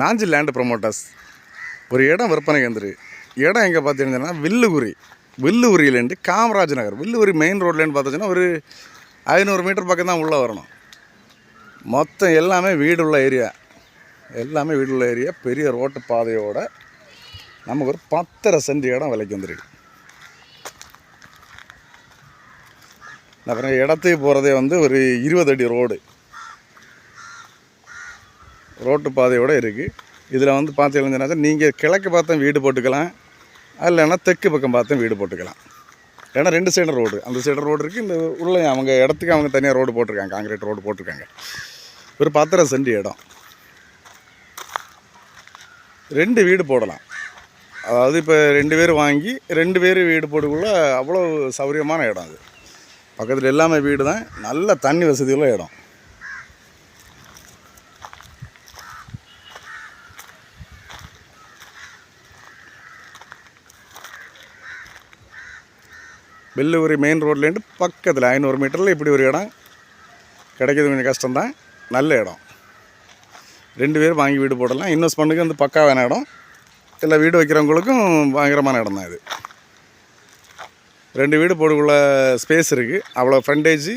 Nanji land promoters ஒரு இடம் விற்பனை கேந்திரி. இடம் எங்கே பார்த்தீங்கன்னா வில்லுகுரி வில்லுகுரியிலேருந்து காமராஜ் நகர். வில்லுகுரி மெயின் ரோட்லேருந்து பார்த்துச்சுன்னா ஒரு ஐநூறு மீட்டர் பக்கம் தான் உள்ளே வரணும். மொத்தம் எல்லாமே வீடு உள்ள ஏரியா எல்லாமே வீடு உள்ள ஏரியா பெரிய ரோட்டு பாதையோட நமக்கு ஒரு பத்தரை சென்ட் இடம் விலைக்கு வந்துருக்கு. அப்புறம் இடத்துக்கு போகிறதே வந்து ஒரு இருபது அடி ரோடு ரோட்டு பாதையோடு இருக்குது இதில் வந்து பார்த்தீங்கன்னா நீங்கள் கிழக்கு பார்த்தும் வீடு போட்டுக்கலாம். இல்லைன்னா தெற்கு பக்கம் பார்த்தும் வீடு போட்டுக்கலாம். ஏன்னா ரெண்டு சைடு ரோடு அந்த சைடு ரோடு இருக்குது இந்த உள்ள அவங்க இடத்துக்கு அவங்க தனியாக ரோடு போட்டிருக்காங்க. காங்கிரீட் ரோடு போட்டிருக்காங்க. ஒரு பத்தரை சென்ட் இடம். ரெண்டு வீடு போடலாம். அதாவது இப்போ ரெண்டு பேர் வாங்கி ரெண்டு பேர் வீடு போட்டுக்குள்ளே அவ்வளோ சௌகரியமான இடம் அது. பக்கத்தில் எல்லாமே வீடு தான் நல்ல தண்ணி வசதியுள்ள இடம். வெள்ளூரி மெயின் ரோட்லேருந்து பக்கத்தில் ஐநூறு மீட்டரில் இப்படி ஒரு இடம் கிடைக்கிறது கொஞ்சம் கஷ்டம்தான். நல்ல இடம். ரெண்டு பேர் வாங்கி வீடு போடலாம். இன்வெஸ்ட்மெண்ட்டுக்கு வந்து பக்காவான இடம். இல்லை வீடு வைக்கிறவங்களுக்கும் பயங்கரமான இடம் தான் இது. ரெண்டு வீடு போடக்குள்ள ஸ்பேஸ் இருக்குது அவ்வளோ ஃப்ரண்டேஜ்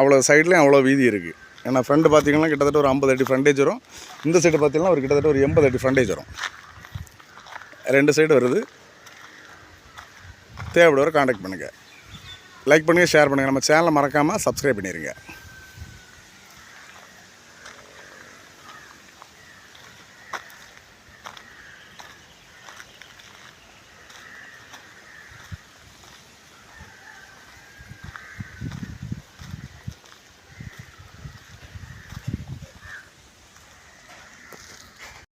அவ்வளோ சைட்லேயும் அவ்வளோ வீதி இருக்குது ஏன்னா ஃப்ரெண்டு பார்த்தீங்கன்னா கிட்டத்தட்ட ஒரு ஐம்பது அடி ஃப்ரண்டேஜ் வரும். இந்த சைடு பார்த்திங்கன்னா ஒரு கிட்டத்தட்ட ஒரு எண்பது அடி ஃப்ரண்டேஜ் வரும். ரெண்டு சைடு வருது. தேவைப்படுற காண்டாக்ட் பண்ணுங்கள் லைக் பண்ணுங்கள் ஷேர் பண்ணுங்கள் நம்ம சேனலை மறக்காமல் சப்ஸ்கிரைப் பண்ணிடுங்க